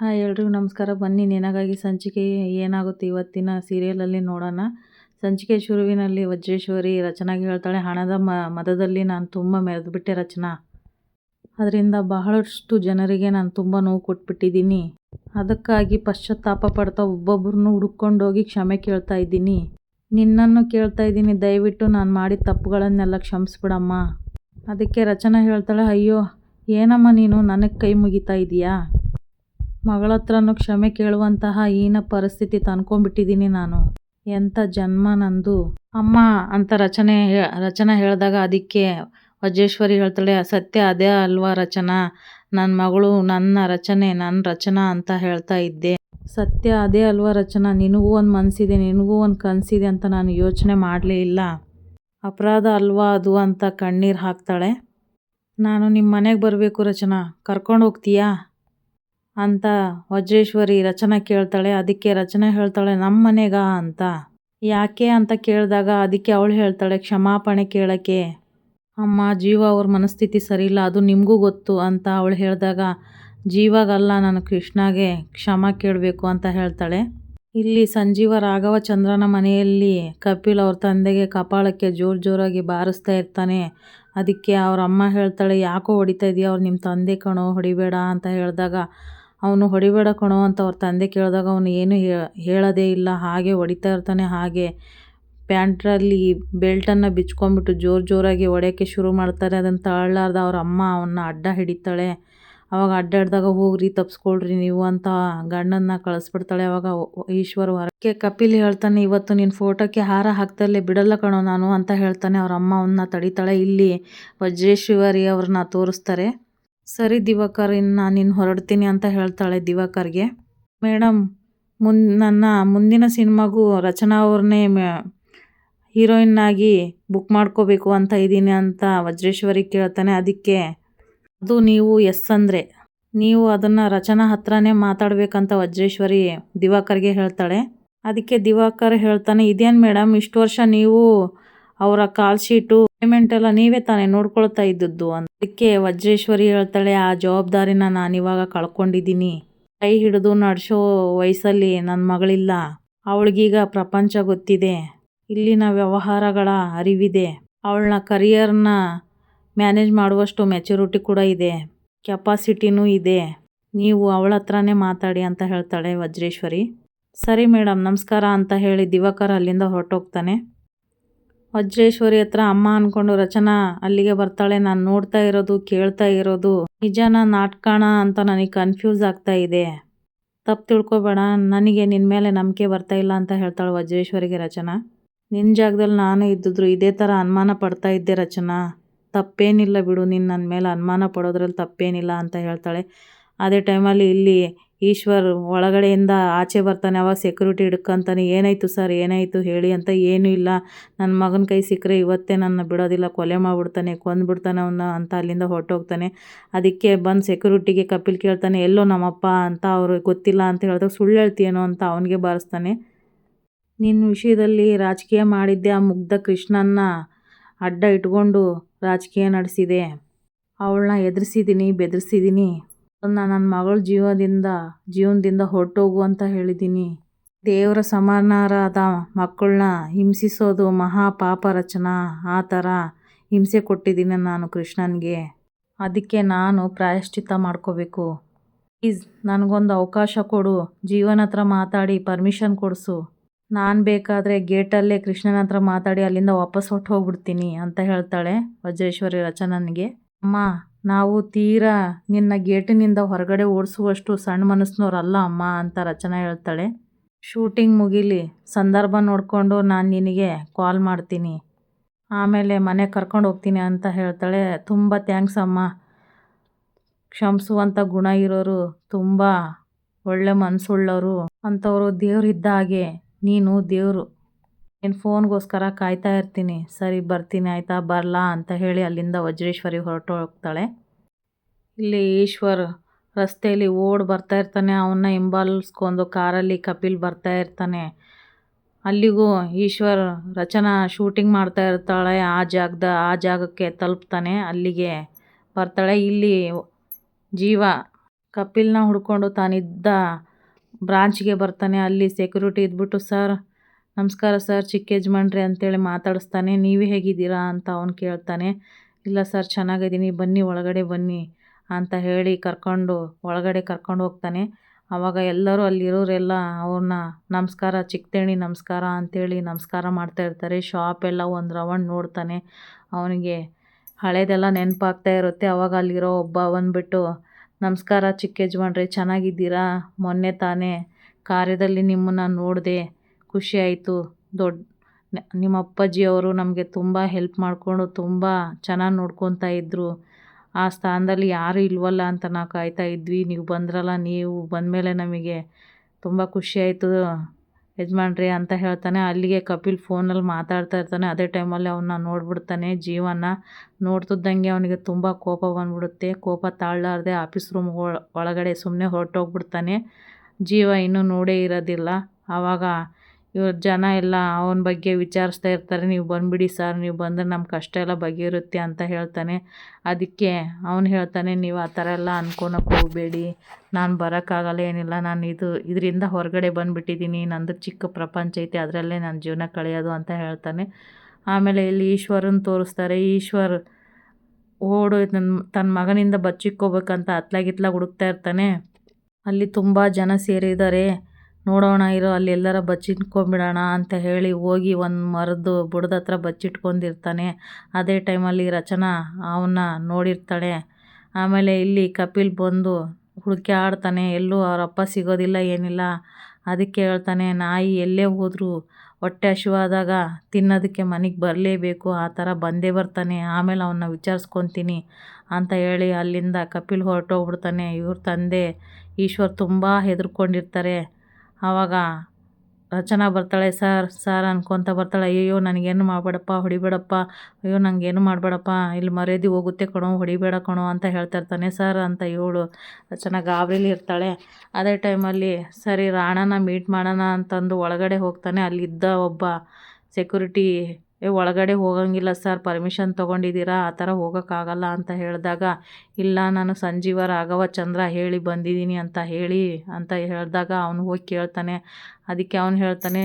Hi ಎಲ್ರಿಗೂ ನಮಸ್ಕಾರ. ಬನ್ನಿ, ನಿನಗಾಗಿ ಸಂಚಿಕೆ ಏನಾಗುತ್ತೆ ಇವತ್ತಿನ ಸೀರಿಯಲಲ್ಲಿ ನೋಡೋಣ. ಸಂಚಿಕೆ ಶುರುವಿನಲ್ಲಿ ವಜ್ರೇಶ್ವರಿ ರಚನಾಗೆ ಹೇಳ್ತಾಳೆ, ಹಣದ ಮ, ಮದದಲ್ಲಿ ನಾನು ತುಂಬ ಮೆರೆದುಬಿಟ್ಟೆ ರಚನಾ. ಅದರಿಂದ ಬಹಳಷ್ಟು ಜನರಿಗೆ ನಾನು ತುಂಬ ನೋವು ಕೊಟ್ಬಿಟ್ಟಿದ್ದೀನಿ. ಅದಕ್ಕಾಗಿ ಪಶ್ಚಾತ್ತಾಪ ಪಡ್ತಾ ಒಬ್ಬೊಬ್ಬರನ್ನು ಹುಡುಕೊಂಡೋಗಿ ಕ್ಷಮೆ ಕೇಳ್ತಾ ಇದ್ದೀನಿ. ನಿನ್ನನ್ನು ಕೇಳ್ತಾ ಇದ್ದೀನಿ. ದಯವಿಟ್ಟು ನಾನು ಮಾಡಿದ ತಪ್ಪುಗಳನ್ನೆಲ್ಲ ಕ್ಷಮಿಸ್ಬಿಡಮ್ಮ. ಅದಕ್ಕೆ ರಚನಾ ಹೇಳ್ತಾಳೆ, ಅಯ್ಯೋ, ಏನಮ್ಮ ನೀನು? ನನಗೆ ಕೈ ಮುಗಿತಾ ಇದೀಯಾ? ಮಗಳ ಹತ್ರನೂ ಕ್ಷಮೆ ಕೇಳುವಂತಹ ಈನ ಪರಿಸ್ಥಿತಿ ತಂದ್ಕೊಂಡ್ಬಿಟ್ಟಿದ್ದೀನಿ ನಾನು. ಎಂಥ ಜನ್ಮ ನಂದು. ಅಮ್ಮ ಅಂತ ರಚನೆ ರಚನಾ ಹೇಳಿದಾಗ ಅದಕ್ಕೆ ವಜ್ರೇಶ್ವರಿ ಹೇಳ್ತಾಳೆ, ಸತ್ಯ ಅದೇ ಅಲ್ವಾ ರಚನಾ? ನನ್ನ ಮಗಳು ನನ್ನ ರಚನೆ ನನ್ನ ರಚನಾ ಅಂತ ಹೇಳ್ತಾ ಇದ್ದೆ. ಸತ್ಯ ಅದೇ ಅಲ್ವಾ ರಚನಾ? ನಿನಗೂ ಒಂದು ಮನಸ್ಸಿದೆ ನಿನಗೂ ಒಂದು ಕನಸಿದೆ ಅಂತ ನಾನು ಯೋಚನೆ ಮಾಡಲೇ ಇಲ್ಲ. ಅಪರಾಧ ಅಲ್ವಾ ಅದು ಅಂತ ಕಣ್ಣೀರು ಹಾಕ್ತಾಳೆ. ನಾನು ನಿಮ್ಮ ಮನೆಗೆ ಬರಬೇಕು ರಚನಾ. ಕರ್ಕೊಂಡು ಹೋಗ್ತೀಯಾ? ಅಂತ ವಜ್ರೇಶ್ವರಿ ರಚನೆ ಕೇಳ್ತಾಳೆ. ಅದಕ್ಕೆ ರಚನೆ ಹೇಳ್ತಾಳೆ, ನಮ್ಮ ಮನೆಗ ಅಂತ. ಯಾಕೆ ಅಂತ ಕೇಳಿದಾಗ ಅದಕ್ಕೆ ಅವಳು ಹೇಳ್ತಾಳೆ, ಕ್ಷಮಾಪಣೆ ಕೇಳೋಕ್ಕೆ. ಅಮ್ಮ, ಜೀವ ಅವ್ರ ಮನಸ್ಥಿತಿ ಸರಿಯಿಲ್ಲ, ಅದು ನಿಮಗೂ ಗೊತ್ತು ಅಂತ ಅವಳು ಹೇಳಿದಾಗ, ಜೀವಾಗಲ್ಲ, ನಾನು ಕೃಷ್ಣಗೆ ಕ್ಷಮ ಕೇಳಬೇಕು ಅಂತ ಹೇಳ್ತಾಳೆ. ಇಲ್ಲಿ ಸಂಜೀವ ರಾಘವ ಚಂದ್ರನ ಮನೆಯಲ್ಲಿ ಕಪಿಲ್ ಅವ್ರ ತಂದೆಗೆ ಕಪಾಳಕ್ಕೆ ಜೋರು ಜೋರಾಗಿ ಬಾರಿಸ್ತಾ ಇರ್ತಾನೆ. ಅದಕ್ಕೆ ಅವ್ರ ಅಮ್ಮ ಹೇಳ್ತಾಳೆ, ಯಾಕೋ ಹೊಡಿತಾ ಇದೆಯಾ, ಅವ್ರು ನಿಮ್ಮ ತಂದೆ ಕಣೋ, ಹೊಡಿಬೇಡ ಅಂತ ಹೇಳಿದಾಗ ಅವನು ಹೊಡಿಬೇಡ ಕಣೋ ಅಂತ ಅವ್ರ ತಂದೆ ಕೇಳಿದಾಗ ಅವನು ಏನು ಹೇಳೋದೇ ಇಲ್ಲ, ಹಾಗೆ ಹೊಡಿತಾ ಇರ್ತಾನೆ, ಹಾಗೆ ಪ್ಯಾಂಟ್ರಲ್ಲಿ ಬೆಲ್ಟನ್ನು ಬಿಚ್ಕೊಂಡ್ಬಿಟ್ಟು ಜೋರು ಜೋರಾಗಿ ಹೊಡೆಯೋಕ್ಕೆ ಶುರು ಮಾಡ್ತಾರೆ. ಅದನ್ನು ತಾಳಲಾರ್ದ ಅವ್ರ ಅಮ್ಮ ಅವನ್ನ ಅಡ್ಡ ಹಿಡಿತಾಳೆ. ಅವಾಗ ಅಡ್ಡಾಡಿದಾಗ ಹೋಗ್ರಿ, ತಪ್ಸ್ಕೊಳ್ರಿ ನೀವು ಅಂತ ಗಂಡನ್ನ ಕಳಿಸ್ಬಿಡ್ತಾಳೆ. ಅವಾಗ ಈಶ್ವರ್ ಹೊರಕ್ಕೆ ಕಪಿಲ್ ಹೇಳ್ತಾನೆ, ಇವತ್ತು ನಿನ್ನ ಫೋಟೋಕ್ಕೆ ಹಾರ ಹಾಕ್ತಲ್ಲೇ ಬಿಡಲ್ಲ ಕಣೋ, ನಾನು ಅಂತ ಹೇಳ್ತಾನೆ. ಅವ್ರ ಅಮ್ಮ ಅವನ್ನ ತಡಿತಾಳೆ. ಇಲ್ಲಿ ವಜ್ರೇಶ್ವರಿ ಅವ್ರನ್ನ ತೋರಿಸ್ತಾರೆ. ಸರಿ ದಿವಾಕರ್, ಇನ್ನು ನಾನು ಇನ್ನು ಹೊರಡ್ತೀನಿ ಅಂತ ಹೇಳ್ತಾಳೆ ದಿವಾಕರ್ಗೆ. ಮೇಡಮ್ ಮುನ್, ನನ್ನ ಮುಂದಿನ ಸಿನಿಮಾಗೂ ರಚನಾ ಅವ್ರನ್ನೇ ಹೀರೋಯಿನ್ನಾಗಿ ಬುಕ್ ಮಾಡ್ಕೋಬೇಕು ಅಂತ ಇದ್ದೀನಿ ಅಂತ ವಜ್ರೇಶ್ವರಿ ಕೇಳ್ತಾನೆ. ಅದಕ್ಕೆ, ಅದು ನೀವು ಎಸ್ ಅಂದರೆ, ನೀವು ಅದನ್ನು ರಚನಾ ಹತ್ರನೇ ಮಾತಾಡಬೇಕಂತ ವಜ್ರೇಶ್ವರಿ ದಿವಾಕರ್ಗೆ ಹೇಳ್ತಾಳೆ. ಅದಕ್ಕೆ ದಿವಾಕರ್ ಹೇಳ್ತಾನೆ, ಇದೇನು ಮೇಡಮ್ ಇಷ್ಟು ವರ್ಷ ನೀವು ಅವರ ಕಾಲ್ ಶೀಟು ಪೇಮೆಂಟ್ ಎಲ್ಲ ನೀವೇ ತಾನೇ ನೋಡ್ಕೊಳ್ತಾ ಇದ್ದದ್ದು ಅದಕ್ಕೆ ವಜ್ರೇಶ್ವರಿ ಹೇಳ್ತಾಳೆ, ಆ ಜವಾಬ್ದಾರಿನ ನಾನು ಇವಾಗ ಕಳ್ಕೊಂಡಿದ್ದೀನಿ. ಕೈ ಹಿಡಿದು ನಡೆಸೋ ವಯಸ್ಸಲ್ಲಿ ನನ್ನ ಮಗಳಿಲ್ಲ. ಅವಳಿಗೀಗ ಪ್ರಪಂಚ ಗೊತ್ತಿದೆ. ಇಲ್ಲಿನ ವ್ಯವಹಾರಗಳ ಅರಿವಿದೆ. ಅವಳನ್ನ ಕರಿಯರ್ನ ಮ್ಯಾನೇಜ್ ಮಾಡುವಷ್ಟು ಮೆಚುರಿಟಿ ಕೂಡ ಇದೆ. ಕೆಪಾಸಿಟಿನೂ ಇದೆ. ನೀವು ಅವಳ ಹತ್ರನೇ ಮಾತಾಡಿ ಅಂತ ಹೇಳ್ತಾಳೆ ವಜ್ರೇಶ್ವರಿ. ಸರಿ ಮೇಡಮ್ ನಮಸ್ಕಾರ ಅಂತ ಹೇಳಿ ದಿವಾಕರ್ ಅಲ್ಲಿಂದ ಹೊರಟೋಗ್ತಾನೆ. ವಜ್ರೇಶ್ವರಿ ಹತ್ರ ಅಮ್ಮ ಅನ್ಕೊಂಡು ರಚನಾ, ಅಲ್ಲಿಗೆ ಬರ್ತಾಳೆ, ನಾನು ನೋಡ್ತಾ ಇರೋದು, ಕೇಳ್ತಾ ಇರೋದು. ನಿಜಾನ ನಾಟ್ಕಾಣ ಅಂತ ನನಗೆ ಕನ್ಫ್ಯೂಸ್ ಆಗ್ತಾ ಇದೆ. ತಪ್ಪು ತಿಳ್ಕೊಬೇಡ, ನನಗೆ ನಿನ್ನ ಮೇಲೆ ನಂಬಿಕೆ ಬರ್ತಾ ಇಲ್ಲ ಅಂತ ಹೇಳ್ತಾಳೆ ವಜ್ರೇಶ್ವರಿಗೆ ರಚನಾ. ನಿನ್ನ ಜಾಗದಲ್ಲಿ ನಾನು ಇದ್ದಿದ್ರು ಇದೇ ಥರ ಅನುಮಾನ ಪಡ್ತಾ ಇದ್ದೆ ರಚನಾ. ತಪ್ಪೇನಿಲ್ಲ ಬಿಡು ನಿನ್ನ ನನ್ನ ಮೇಲೆ ಅನುಮಾನ ಪಡೋದ್ರಲ್ಲಿ ತಪ್ಪೇನಿಲ್ಲ ಅಂತ ಹೇಳ್ತಾಳೆ. ಅದೇ ಟೈಮಲ್ಲಿ ಇಲ್ಲಿ ಈಶ್ವರ್ ಒಳಗಡೆಯಿಂದ ಆಚೆ ಬರ್ತಾನೆ, ಅವಾಗ ಸೆಕ್ಯೂರಿಟಿ ಹಿಡ್ಕೊಂತಾನೆ, ಏನಾಯಿತು ಸರ್, ಏನಾಯಿತು ಹೇಳಿ ಅಂತ ಏನೂ ಇಲ್ಲ. ನನ್ನ ಮಗನ ಕೈ ಸಿಕ್ಕರೆ ಇವತ್ತೇ ನನ್ನ ಬಿಡೋದಿಲ್ಲ, ಕೊಲೆ ಮಾಡಿಬಿಡ್ತಾನೆ, ಕೊಂದ್ಬಿಡ್ತಾನೆ ಅವನ್ನ ಅಂತ ಅಲ್ಲಿಂದ ಹೊರಟೋಗ್ತಾನೆ. ಅದಕ್ಕೆ ಬಂದು ಸೆಕ್ಯೂರಿಟಿಗೆ ಕಪಿಲ್ ಕೇಳ್ತಾನೆ, ಎಲ್ಲೋ ನಮ್ಮಪ್ಪ ಅಂತ ಅವರು ಗೊತ್ತಿಲ್ಲ ಅಂತ ಹೇಳಿದಾಗ ಸುಳ್ಳು ಹೇಳ್ತೀಯೇನೋ ಅಂತ ಅವನಿಗೆ ಬಾರಿಸ್ತಾನೆ. ನಿನ್ನ ವಿಷಯದಲ್ಲಿ ರಾಜಕೀಯ ಮಾಡಿದ್ದೆ, ಆ ಮುಗ್ಧ ಕೃಷ್ಣನ್ನ ಅಡ್ಡ ಇಟ್ಕೊಂಡು ರಾಜಕೀಯ ನಡೆಸಿದೆ. ಅವಳನ್ನ ಎದುರಿಸಿದ್ದೀನಿ ಬೆದರಿಸಿದ್ದೀನಿ ನನ್ನ ಮಗಳ ಜೀವದಿಂದ ಜೀವನದಿಂದ ಹೊರಟೋಗು ಅಂತ ಹೇಳಿದ್ದೀನಿ ದೇವರ ಸಮಾನರಾದ ಮಕ್ಕಳನ್ನ ಹಿಂಸಿಸೋದು ಮಹಾ ಪಾಪ ರಚನಾ. ಆ ಥರ ಹಿಂಸೆ ಕೊಟ್ಟಿದ್ದೀನಿ ನಾನು ಕೃಷ್ಣನಿಗೆ. ಅದಕ್ಕೆ ನಾನು ಪ್ರಾಯಶ್ಚಿತ್ತ ಮಾಡ್ಕೋಬೇಕು. ಪ್ಲೀಸ್, ನನಗೊಂದು ಅವಕಾಶ ಕೊಡು. ಜೀವನ ಹತ್ರ ಮಾತಾಡಿ, ಪರ್ಮಿಷನ್ ಕೊಡಿಸು. ನಾನು ಬೇಕಾದರೆ ಗೇಟಲ್ಲೇ ಕೃಷ್ಣನ ಹತ್ರ ಮಾತಾಡಿ ಅಲ್ಲಿಂದ ವಾಪಸ್ ಹೊಟ್ಟು ಹೋಗ್ಬಿಡ್ತೀನಿ ಅಂತ ಹೇಳ್ತಾಳೆ ವಜ್ರೇಶ್ವರಿ ರಚನನಿಗೆ. ಅಮ್ಮ ನಾವು ತೀರಾ ನಿನ್ನ ಗೇಟಿನಿಂದ ಹೊರಗಡೆ ಓಡಿಸುವಷ್ಟು ಸಣ್ಣ ಮನಸ್ಸಿನವ್ರಲ್ಲ ಅಮ್ಮ ಅಂತ ರಚನಾ ಹೇಳ್ತಾಳೆ. ಶೂಟಿಂಗ್ ಮುಗೀಲಿ, ಸಂದರ್ಭ ನೋಡಿಕೊಂಡು ನಾನು ನಿನಗೆ ಕಾಲ್ ಮಾಡ್ತೀನಿ. ಆಮೇಲೆ ಮನೆ ಕರ್ಕೊಂಡು ಹೋಗ್ತೀನಿ ಅಂತ ಹೇಳ್ತಾಳೆ. ತುಂಬ ಥ್ಯಾಂಕ್ಸ್ ಅಮ್ಮ. ಕ್ಷಮಿಸುವಂಥ ಗುಣ ಇರೋರು, ತುಂಬ ಒಳ್ಳೆ ಮನಸ್ಸುಳ್ಳವರು ಅಂಥವರು ದೇವರಿದ್ದ ಹಾಗೆ ನೀನು ದೇವರು. ನಿನ್ನ ಫೋನ್ಗೋಸ್ಕರ ಕಾಯ್ತಾ ಇರ್ತೀನಿ. ಸರಿ, ಬರ್ತೀನಿ, ಆಯಿತಾ? ಬರಲಾ ಅಂತ ಹೇಳಿ ಅಲ್ಲಿಂದ ವಜ್ರೇಶ್ವರಿ ಹೊರಟು ಹೋಗ್ತಾಳೆ ಇಲ್ಲಿ ಈಶ್ವರ್ ರಸ್ತೆಯಲ್ಲಿ ಓಡ್ ಬರ್ತಾ ಇರ್ತಾನೆ. ಅವನ್ನ ಹಿಂಬಾಲಿಸ್ಕೊಂಡು ಕಾರಲ್ಲಿ ಕಪಿಲ್ ಬರ್ತಾ ಇರ್ತಾನೆ. ಅಲ್ಲಿಗೂ ಈಶ್ವರ್ ರಚನಾ ಶೂಟಿಂಗ್ ಮಾಡ್ತಾ ಇರ್ತಾಳೆ. ಆ ಜಾಗದ, ಆ ಜಾಗಕ್ಕೆ ತಲುಪ್ತಾನೆ. ಅಲ್ಲಿಗೆ ಬರ್ತಾಳೆ. ಇಲ್ಲಿ ಜೀವ ಕಪಿಲ್ನ ಹುಡ್ಕೊಂಡು ತಾನಿದ್ದ ಬ್ರಾಂಚ್ಗೆ ಬರ್ತಾನೆ. ಅಲ್ಲಿ ಸೆಕ್ಯೂರಿಟಿ ಇದ್ಬಿಟ್ಟು, ಸರ್ ನಮಸ್ಕಾರ ಸರ್, ಚಿಕ್ಕ ಯಜಮಾನ್ರಿ ಅಂತೇಳಿ ಮಾತಾಡಿಸ್ತಾನೆ. ನೀವು ಹೇಗಿದ್ದೀರಾ ಅಂತ ಅವನು ಕೇಳ್ತಾನೆ. ಇಲ್ಲ ಸರ್, ಚೆನ್ನಾಗಿದ್ದೀನಿ. ಬನ್ನಿ, ಒಳಗಡೆ ಬನ್ನಿ ಅಂತ ಹೇಳಿ ಕರ್ಕೊಂಡು, ಒಳಗಡೆ ಕರ್ಕೊಂಡು ಹೋಗ್ತಾನೆ. ಆವಾಗ ಎಲ್ಲರೂ ಅಲ್ಲಿರೋರೆಲ್ಲ ಅವ್ರನ್ನ, ನಮಸ್ಕಾರ ಚಿಕ್ಕತೇಣಿ ನಮಸ್ಕಾರ ಅಂತೇಳಿ ನಮಸ್ಕಾರ ಮಾಡ್ತಾ ಇರ್ತಾರೆ. ಶಾಪ್ ಎಲ್ಲ ಒಂದು ರೌಂಡ್ ನೋಡ್ತಾನೆ. ಅವನಿಗೆ ಹಳೇದೆಲ್ಲ ನೆನಪಾಗ್ತಾ ಇರುತ್ತೆ. ಅವಾಗ ಅಲ್ಲಿರೋ ಒಬ್ಬ ಬಂದುಬಿಟ್ಟು ನಮಸ್ಕಾರ ಚಿಕ್ಕ ಯಜಮಾನ್ರೆ, ಚೆನ್ನಾಗಿದ್ದೀರಾ? ಮೊನ್ನೆ ತಾನೇ ಕಾರ್ಯದಲ್ಲಿ ನಿಮ್ಮನ್ನು ನೋಡಿದೆ. ಖುಷಿ ಆಯಿತು. ದೊಡ್ಡ ನಿಮ್ಮ ಅಪ್ಪಾಜಿಯವರು ನಮಗೆ ತುಂಬ ಹೆಲ್ಪ್ ಮಾಡಿಕೊಂಡು ತುಂಬ ಚೆನ್ನಾಗಿ ನೋಡ್ಕೊತಾ ಇದ್ದರು ಆ ಸ್ಥಾನದಲ್ಲಿ ಯಾರೂ ಇಲ್ವಲ್ಲ ಅಂತ ನಾವು ಕಾಯ್ತಾ ಇದ್ವಿ. ನೀವು ಬಂದ್ರಲ್ಲ, ನೀವು ಬಂದಮೇಲೆ ನಮಗೆ ತುಂಬ ಖುಷಿ ಆಯಿತು. ಯಜಮಾನ್ರಿ ಅಂತ ಹೇಳ್ತಾನೆ. ಅಲ್ಲಿಗೆ ಕಪಿಲ್ ಫೋನಲ್ಲಿ ಮಾತಾಡ್ತಾ ಇರ್ತಾನೆ. ಅದೇ ಟೈಮಲ್ಲಿ ಅವನ್ನ ನೋಡ್ಬಿಡ್ತಾನೆ ಜೀವನ. ನೋಡ್ತಿದ್ದಂಗೆ ಅವನಿಗೆ ತುಂಬ ಕೋಪ ಬಂದ್ಬಿಡುತ್ತೆ. ಕೋಪ ತಾಳಲಾರ್ದೆ ಆಫೀಸ್ ರೂಮ್ ಒಳಗಡೆ ಸುಮ್ಮನೆ ಹೊರಟೋಗ್ಬಿಡ್ತಾನೆ. ಜೀವ ಇನ್ನೂ ನೋಡೇ ಇರೋದಿಲ್ಲ. ಆವಾಗ ಇವ್ರ ಜನ ಎಲ್ಲ ಅವನ ಬಗ್ಗೆ ವಿಚಾರಿಸ್ತಾ ಇರ್ತಾರೆ, ನೀವು ಬಂದುಬಿಡಿ ಸರ್, ನೀವು ಬಂದರೆ ನಮ್ಮ ಕಷ್ಟ ಎಲ್ಲ ಬಗೆಹರುತ್ತೆ ಅಂತ ಹೇಳ್ತಾನೆ. ಅದಕ್ಕೆ ಅವನು ಹೇಳ್ತಾನೆ, ನೀವು ಆ ಥರ ಎಲ್ಲ ಅನ್ಕೊಳಕ್ಕೆ ಹೋಗಬೇಡಿ, ನಾನು ಬರೋಕ್ಕಾಗಲ್ಲ, ಏನಿಲ್ಲ, ನಾನು ಇದು, ಇದರಿಂದ ಹೊರಗಡೆ ಬಂದುಬಿಟ್ಟಿದ್ದೀನಿ, ನಂದು ಚಿಕ್ಕ ಪ್ರಪಂಚ ಐತೆ, ಅದರಲ್ಲೇ ನನ್ನ ಜೀವನ ಕಳೆಯೋದು ಅಂತ ಹೇಳ್ತಾನೆ. ಆಮೇಲೆ ಇಲ್ಲಿ ಈಶ್ವರನ ತೋರಿಸ್ತಾರೆ. ಈಶ್ವರ್ ಓಡು ನನ್ನ ತನ್ನ ಮಗನಿಂದ ಬಚ್ಚಿಕ್ಕೋಬೇಕಂತ ಅತ್ಲಾಗಿತ್ಲಾಗ ಹುಡುಕ್ತಾ ಇರ್ತಾನೆ. ಅಲ್ಲಿ ತುಂಬ ಜನ ಸೇರಿದ್ದಾರೆ. ನೋಡೋಣ ಇರೋ, ಅಲ್ಲಿ ಎಲ್ಲರ ಬಚ್ಚಿಟ್ಕೊಂಡ್ಬಿಡೋಣ ಅಂತ ಹೇಳಿ ಹೋಗಿ ಒಂದು ಮರದ್ದು ಬುಡದ ಹತ್ರ ಬಚ್ಚಿಟ್ಕೊಂಡಿರ್ತಾನೆ. ಅದೇ ಟೈಮಲ್ಲಿ ರಚನಾ ಅವನ್ನ ನೋಡಿರ್ತಾಳೆ. ಆಮೇಲೆ ಇಲ್ಲಿ ಕಪಿಲ್ ಬಂದು ಹುಡುಕಿ ಆಡ್ತಾನೆ, ಎಲ್ಲೂ ಅವರಪ್ಪ ಸಿಗೋದಿಲ್ಲ, ಏನಿಲ್ಲ. ಅದಕ್ಕೆ ಹೇಳ್ತಾನೆ, ನಾಯಿ ಎಲ್ಲೇ ಹೋದರೂ ಹೊಟ್ಟೆ ಹಸಿವಾದಾಗ ತಿನ್ನೋದಕ್ಕೆ ಮನೆಗೆ ಬರಲೇಬೇಕು, ಆ ಥರ ಬಂದೇ ಬರ್ತಾನೆ. ಆಮೇಲೆ ಅವನ್ನ ವಿಚಾರಿಸ್ಕೊತೀನಿ ಅಂತ ಹೇಳಿ ಅಲ್ಲಿಂದ ಕಪಿಲ್ ಹೊರಟೋಗ್ಬಿಡ್ತಾನೆ. ಇವ್ರ ತಂದೆ ಈಶ್ವರ್ ತುಂಬ ಹೆದರ್ಕೊಂಡಿರ್ತಾರೆ. ಆವಾಗ ರಚನಾ ಬರ್ತಾಳೆ ಸರ್ ಸರ್ ಅನ್ಕೊತ ಬರ್ತಾಳೆ ಅಯ್ಯೋ ನನಗೇನು ಮಾಡಬೇಡಪ್ಪ, ಹೊಡಿಬೇಡಪ್ಪ, ಅಯ್ಯೋ ನನಗೇನು ಮಾಡಬೇಡಪ್ಪ, ಇಲ್ಲಿ ಮರ್ಯಾದೆ ಹೋಗುತ್ತೆ ಕಣೋ, ಹೊಡಿಬೇಡ ಕಣೋ ಅಂತ ಹೇಳ್ತಾ ಇರ್ತಾನೆ ಸರ್ ಅಂತ ಇವಳು. ರಚನಾ ಗಾಬರಿಲಿ ಇರ್ತಾಳೆ. ಅದೇ ಟೈಮಲ್ಲಿ, ಸರಿ ರಾಣನ ಮೀಟ್ ಮಾಡೋಣ ಅಂತಂದು ಒಳಗಡೆ ಹೋಗ್ತಾನೆ. ಅಲ್ಲಿದ್ದ ಒಬ್ಬ ಸೆಕ್ಯೂರಿಟಿ ಏ, ಒಳಗಡೆ ಹೋಗಂಗಿಲ್ಲ ಸರ್ ಪರ್ಮಿಷನ್ ತೊಗೊಂಡಿದ್ದೀರಾ? ಆ ಥರ ಹೋಗೋಕ್ಕಾಗಲ್ಲ ಅಂತ ಹೇಳಿದಾಗ, ಇಲ್ಲ, ನಾನು ಸಂಜೀವ ರಾಘವ ಚಂದ್ರ ಹೇಳಿ ಬಂದಿದ್ದೀನಿ ಅಂತ ಹೇಳಿ ಅಂತ ಹೇಳಿದಾಗ ಅವನು ಹೋಗಿ ಕೇಳ್ತಾನೆ. ಅದಕ್ಕೆ ಅವನು ಹೇಳ್ತಾನೆ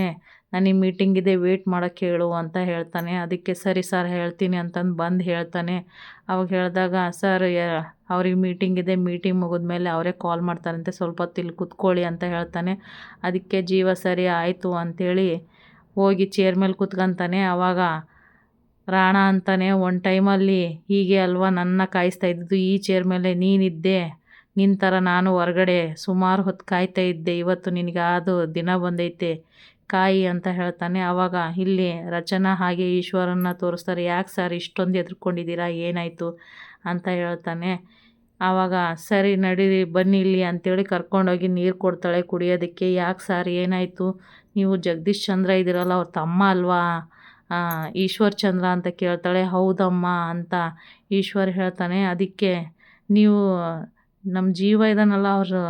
ನನಗೆ ಮೀಟಿಂಗ್ ಇದೆ ವೇಟ್ ಮಾಡೋಕ್ಕೆ ಹೇಳು ಅಂತ ಹೇಳ್ತಾನೆ. ಅದಕ್ಕೆ ಸರಿ ಸರ್, ಹೇಳ್ತೀನಿ ಅಂತಂದು ಬಂದು ಹೇಳ್ತಾನೆ. ಅವಾಗ ಹೇಳಿದಾಗ, ಸರ್ ಅವ್ರಿಗೆ ಮೀಟಿಂಗ್ ಇದೆ ಮೀಟಿಂಗ್ ಮುಗಿದ್ಮೇಲೆ ಅವರೇ ಕಾಲ್ ಮಾಡ್ತಾರಂತೆ, ಸ್ವಲ್ಪ ಹೊತ್ತು ಇಲ್ಲಿ ಕೂತ್ಕೊಳ್ಳಿ ಅಂತ ಹೇಳ್ತಾನೆ. ಅದಕ್ಕೆ, ಜೀವ ಸರಿ ಆಯಿತು ಅಂಥೇಳಿ ಹೋಗಿ ಚೇರ್ ಮೇಲೆ ಕೂತ್ಕೊಂತಾನೆ ಆವಾಗ ರಾಣ ಅಂತಾನೆ, ಒಂದು ಟೈಮಲ್ಲಿ ಹೀಗೆ ಅಲ್ವಾ ನನ್ನ ಕಾಯಿಸ್ತಾ ಇದ್ದಿದ್ದು? ಈ ಚೇರ್ ಮೇಲೆ ನೀನಿದ್ದೆ. ನಿನ್ನ ಥರ ನಾನು ಹೊರಗಡೆ ಸುಮಾರು ಹೊತ್ತು ಕಾಯ್ತಾ ಇದ್ದೆ. ಇವತ್ತು ನಿನಗೆ ಅದು ದಿನ ಬಂದೈತೆ. ಕಾಯಿ ಅಂತ ಹೇಳ್ತಾನೆ. ಆವಾಗ ಇಲ್ಲಿ ರಚನಾ ಹಾಗೆ ಈಶ್ವರನ್ನ ತೋರಿಸ್ತಾರೆ. ಯಾಕೆ ಸರ್ ಇಷ್ಟೊಂದು ಎದ್ರುಕೊಂಡಿದ್ದೀರಾ? ಏನಾಯಿತು? ಅಂತ ಹೇಳ್ತಾನೆ. ಆವಾಗ ಸರಿ, ನಡೀರಿ, ಬನ್ನಿ ಇಲ್ಲಿ. ಅಂತೇಳಿ ಕರ್ಕೊಂಡೋಗಿ ನೀರು ಕೊಡ್ತಾಳೆ ಕುಡಿಯೋದಕ್ಕೆ. ಯಾಕೆ ಸರ್? ಏನಾಯಿತು? ನೀವು ಜಗದೀಶ್ ಚಂದ್ರ ಇದ್ದೀರಲ್ಲ, ಅವ್ರ ತಮ್ಮ ಅಲ್ವಾ? ಈಶ್ವರ್ ಚಂದ್ರ ಅಂತ ಕೇಳ್ತಾಳೆ, ಹೌದಮ್ಮ ಅಂತ ಈಶ್ವರ್ ಹೇಳ್ತಾನೆ. ಅದಕ್ಕೆ ನೀವು ನಮ್ಮ ಜೀವ ಇದನ್ನಲ್ಲ, ಅವರು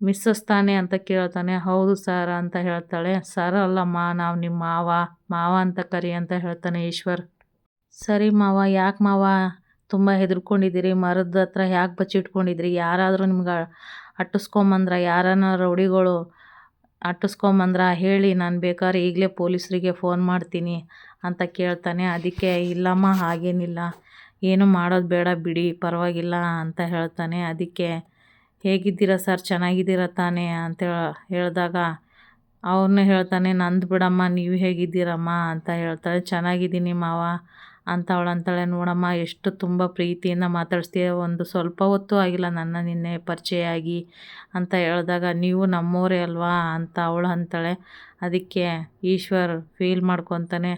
ಮಿಸ್ಸಸ್ ತಾನೆ ಅಂತ ಕೇಳ್ತಾನೆ. ಹೌದು ಸರ್ ಅಂತ ಹೇಳ್ತಾಳೆ. ಸರ್ ಅಲ್ಲಮ್ಮ, ನಾವು ನಿಮ್ಮ ಮಾವ ಮಾವ ಅಂತ ಕರಿ ಅಂತ ಹೇಳ್ತಾನೆ ಈಶ್ವರ್. ಸರಿ ಮಾವ, ಯಾಕೆ ಮಾವ? ತುಂಬ ಹೆದರ್ಕೊಂಡಿದ್ದೀರಿ, ಮರದ ಹತ್ರ ಯಾಕೆ ಬಚ್ಚಿಟ್ಕೊಂಡಿದ್ರಿ? ಯಾರಾದರೂ ನಿಮ್ಗೆ ಅಟ್ಟಿಸ್ಕೊಂಬಂದ್ರ ಯಾರನ್ನ ರೌಡಿಗಳು ಅಟ್ಟಿಸ್ಕೊಂಬಂದ್ರ ಹೇಳಿ, ನಾನು ಬೇಕಾದ್ರೆ ಈಗಲೇ ಪೊಲೀಸರಿಗೆ ಫೋನ್ ಮಾಡ್ತೀನಿ ಅಂತ ಕೇಳ್ತಾನೆ. ಅದಕ್ಕೆ ಇಲ್ಲಮ್ಮ, ಹಾಗೇನಿಲ್ಲ. ಏನು ಮಾಡೋದು ಬೇಡ ಬಿಡಿ, ಪರವಾಗಿಲ್ಲ ಅಂತ ಹೇಳ್ತಾನೆ. ಅದಕ್ಕೆ ಹೇಗಿದ್ದೀರ ಸರ್? ಚೆನ್ನಾಗಿದ್ದೀರ ತಾನೇ? ಅಂತ ಹೇಳಿದಾಗ ಅವನು ಹೇಳ್ತಾನೆ, ನಂದು ಬಿಡಮ್ಮ, ನೀವು ಹೇಗಿದ್ದೀರಮ್ಮ? ಅಂತ ಹೇಳ್ತಾನೆ ಚೆನ್ನಾಗಿದ್ದೀನಿ ಮಾವ. ಅಂತ ಅವಳು ಅಂತಾಳೆ, ನೋಡಮ್ಮ, ಎಷ್ಟು ತುಂಬ ಪ್ರೀತಿಯಿಂದ ಮಾತಾಡಿಸ್ತೀಯ? ಒಂದು ಸ್ವಲ್ಪ ಹೊತ್ತು ಆಗಿಲ್ಲ, ನನ್ನ ನಿನ್ನೆ ಪರಿಚಯ ಆಗಿ ಅಂತ ಹೇಳಿದಾಗ, ನೀವು ನಮ್ಮವರೇ ಅಲ್ವಾ? ಅಂತ ಅವಳು ಅಂತಾಳೆ. ಅದಕ್ಕೆ, ಈಶ್ವರ್, ಫೀಲ್ ಮಾಡ್ಕೊತಾನೆ.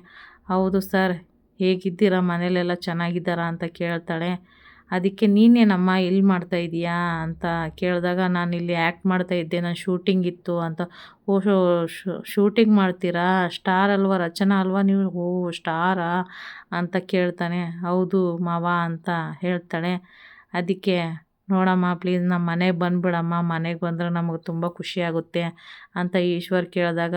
ಹೌದು ಸರ್, ಹೇಗಿದ್ದೀರಾ? ಮನೇಲೆಲ್ಲ ಚೆನ್ನಾಗಿದ್ದಾರಾ? ಅಂತ ಕೇಳ್ತಾಳೆ. ಅದಕ್ಕೆ ನೀನೇನಮ್ಮ ಇಲ್ಲಿ ಮಾಡ್ತಾ ಇದೀಯಾ ಅಂತ ಕೇಳಿದಾಗ ನಾನು ಇಲ್ಲಿ ಆ್ಯಕ್ಟ್ ಮಾಡ್ತಾ ಇದ್ದೆ, ನಾನು ಶೂಟಿಂಗ್ ಇತ್ತು ಅಂತ. ಓ, ಶೋ ಶೂಟಿಂಗ್ ಮಾಡ್ತೀರಾ? ಸ್ಟಾರ್ ಅಲ್ವಾ, ರಚನಾ ಅಲ್ವಾ ನೀವು? ಓ ಸ್ಟಾರಾ ಅಂತ ಕೇಳ್ತಾನೆ. ಹೌದು ಮಾವ ಅಂತ ಹೇಳ್ತಾಳೆ. ಅದಕ್ಕೆ ನೋಡಮ್ಮ ಪ್ಲೀಸ್ ನಮ್ಮ ಮನೆಗೆ ಬಂದುಬಿಡಮ್ಮ, ಮನೆಗೆ ಬಂದರೆ ನಮಗೆ ತುಂಬ ಖುಷಿಯಾಗುತ್ತೆ ಅಂತ ಈಶ್ವರ್ ಕೇಳಿದಾಗ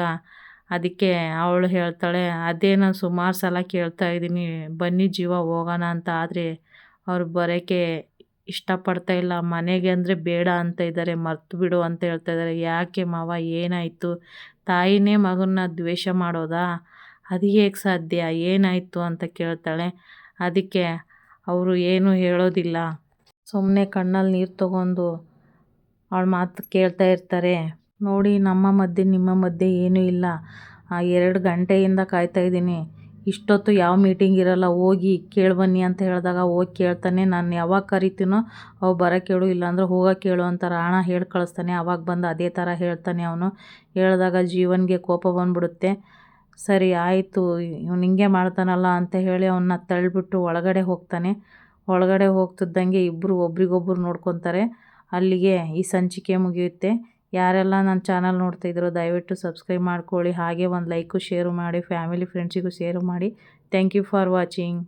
ಅದಕ್ಕೆ ಅವಳು ಹೇಳ್ತಾಳೆ, ಅದೇ ನಾನು ಸುಮಾರು ಸಲ ಕೇಳ್ತಾ ಇದ್ದೀನಿ, ಬನ್ನಿ ಜೀವ ಹೋಗೋಣ ಅಂತ. ಆದರೆ ಅವ್ರು ಬರೋಕ್ಕೆ ಇಷ್ಟಪಡ್ತಾ ಇಲ್ಲ. ಮನೆಗೆ ಅಂದರೆ ಬೇಡ ಅಂತ ಇದ್ದಾರೆ, ಮರ್ತು ಬಿಡು ಅಂತ ಹೇಳ್ತಾ ಇದ್ದಾರೆ. ಯಾಕೆ ಮಾವ, ಏನಾಯಿತು? ತಾಯಿನೇ ಮಗನ್ನ ದ್ವೇಷ ಮಾಡೋದಾ? ಅದು ಹೇಗೆ ಸಾಧ್ಯ? ಏನಾಯಿತು ಅಂತ ಕೇಳ್ತಾಳೆ. ಅದಕ್ಕೆ ಅವರು ಏನೂ ಹೇಳೋದಿಲ್ಲ. ಸುಮ್ಮನೆ ಕಣ್ಣಲ್ಲಿ ನೀರು ತಗೊಂಡು ಅವಳ ಮಾತು ಕೇಳ್ತಾ ಇರ್ತಾರೆ. ನೋಡಿ, ನಮ್ಮ ಮಧ್ಯೆ, ನಿಮ್ಮ ಮಧ್ಯೆ ಏನೂ ಇಲ್ಲ. ಎರಡು ಗಂಟೆಯಿಂದ ಕಾಯ್ತಾ ಇದ್ದೀನಿ. ಇಷ್ಟೊತ್ತು ಯಾವ ಮೀಟಿಂಗ್ ಇರಲ್ಲ, ಹೋಗಿ ಕೇಳ್ಬನ್ನಿ ಅಂತ ಹೇಳಿದಾಗ ಹೋಗಿ ಕೇಳ್ತಾನೆ, ನಾನು ಯಾವಾಗ ಕರಿತೀನೋ ಅವು ಬರೋಕ್ಕೆ ಕೇಳು, ಇಲ್ಲಾಂದ್ರೆ ಹೋಗೋಕೆ ಹೇಳು ಅಂತ ರಾಣ ಹೇಳಿ ಕಳಿಸ್ತಾನೆ, ಅವಾಗ ಬಂದು ಅದೇ ಥರ ಹೇಳ್ತಾನೆ ಅವನು. ಹೇಳಿದಾಗ ಜೀವನ್ಗೆ ಕೋಪ ಬಂದ್ಬಿಡುತ್ತೆ. ಸರಿ, ಆಯಿತು ಇವ್ನು ಹಿಂಗೆ ಮಾಡ್ತಾನಲ್ಲ ಅಂತ ಹೇಳಿ ಅವನ್ನ ತಳ್ಳಿಬಿಟ್ಟು ಒಳಗಡೆ ಹೋಗ್ತಾನೆ. ಒಳಗಡೆ ಹೋಗ್ತಿದ್ದಂಗೆ ಇಬ್ಬರು ಒಬ್ರಿಗೊಬ್ರು ನೋಡ್ಕೊತಾರೆ. ಅಲ್ಲಿಗೆ ಈ ಸಂಚಿಕೆ ಮುಗಿಯುತ್ತೆ. ಯಾರೆಲ್ಲ ನನ್ನ ಚಾನಲ್ ನೋಡ್ತಾಯಿದ್ರು ದಯವಿಟ್ಟು ಸಬ್ಸ್ಕ್ರೈಬ್ ಮಾಡ್ಕೊಳ್ಳಿ. ಹಾಗೆ ಒಂದು ಲೈಕು ಶೇರು ಮಾಡಿ, ಫ್ಯಾಮಿಲಿ ಫ್ರೆಂಡ್ಸಿಗೂ ಶೇರು ಮಾಡಿ. Thank you for watching